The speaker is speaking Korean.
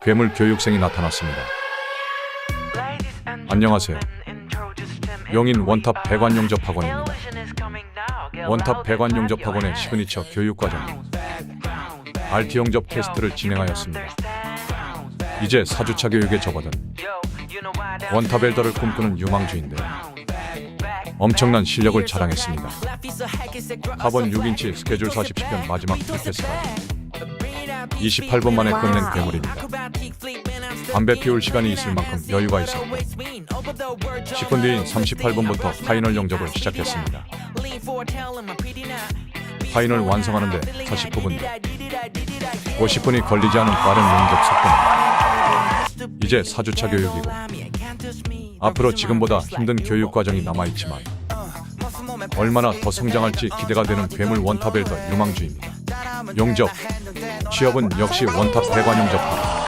괴물 교육생이 나타났습니다. 안녕하세요. 용인 원탑 배관 용접 학원입니다. 원탑 배관 용접 학원의 시그니처 교육 과정 RT 용접 테스트를 진행하였습니다. 이제 4주차 교육에 접어든 원탑 엘더를 꿈꾸는 유망주인데 엄청난 실력을 자랑했습니다. 학원 6인치 스케줄 40편 마지막 테스트까지 28분 만에 끝낸 괴물입니다. 담배 피울 시간이 있을 만큼 여유가 있었고 10분 뒤인 38분부터 파이널 용접을 시작했습니다. 파인을 완성하는데 49분 50분이 걸리지 않은 빠른 용접 속도 이제 4주차 교육이고 앞으로 지금보다 힘든 교육 과정이 남아있지만 얼마나 더 성장할지 기대가 되는 괴물 원탑 엘더 유망주입니다. 용접 취업은 역시 원탑 대관용 접합.